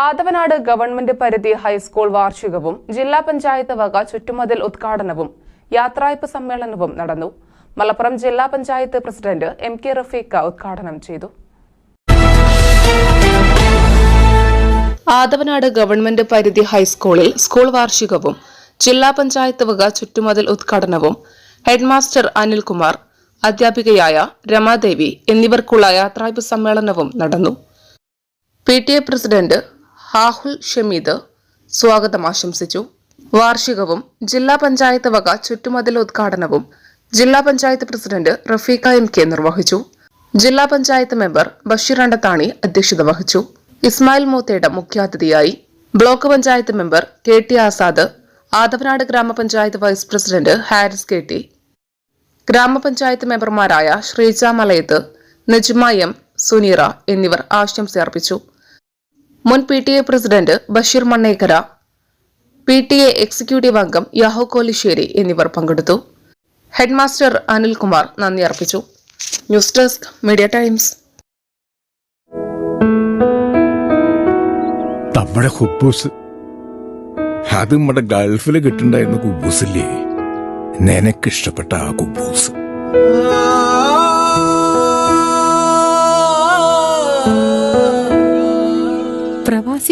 Athavanad government പരിധി high school വാർഷികവും ജില്ലാ പഞ്ചായത്ത് വക ചുറ്റുമതിൽ ഉദ്ഘാടനവും യാത്രായ്പ സമ്മേളനവും നടന്നു. മലപ്പുറം ജില്ലാ panchayat president M K Rafeeqa ഉദ്ഘാടനം ചെയ്തു. ആദവനാട് ഗവൺമെന്റ് പരിധി ഹൈസ്കൂളിൽ സ്കൂൾ വാർഷികവും ജില്ലാ പഞ്ചായത്ത് വക ചുറ്റുമതിൽ ഉദ്ഘാടനവും ഹെഡ്മാസ്റ്റർ അനിൽകുമാർ അധ്യാപികയായ രമാദേവി എന്നിവർക്കുള്ള യാത്രായ്പ സമ്മേളനവും നടന്നു. P T A president Hahul Shameed സ്വാഗതം ആശംസിച്ചു. വാർഷികവും ജില്ലാ പഞ്ചായത്ത് വക ചുറ്റുമതിൽ ഉദ്ഘാടനവും ജില്ലാ panchayat president Rafeeqa M K നിർവഹിച്ചു. ജില്ലാ പഞ്ചായത്ത് മെമ്പർ ബഷീർ അണ്ടത്താണി അധ്യക്ഷത വഹിച്ചു. ഇസ്മായിൽ മൂത്തേട മുഖ്യാതിഥിയായി. Block panchayat member K T Azad Athavanad ഗ്രാമപഞ്ചായത്ത് vice president Haris K T. ഗ്രാമപഞ്ചായത്ത് മെമ്പർമാരായ ശ്രീജ മലയത്ത് നജ്മ എം സുനീറ എന്നിവർ ആശംസ അർപ്പിച്ചു മുൻ P T A president Basheer Mannekkara P T A executive അംഗം യാഹോ കോലിശ്ശേരി എന്നിവർ പങ്കെടുത്തു. ഹെഡ്മാസ്റ്റർ അനിൽകുമാർ നന്ദി അർപ്പിച്ചു. News desk media times. നമ്മുടെ ഹുബൂസ്. അത് നമ്മുടെ ഗൾഫിൽ കിട്ടുണ്ടായിരുന്ന കുബൂസില്ലേ? നിനക്കിഷ്ടപ്പെട്ട ആ കുബൂസ്.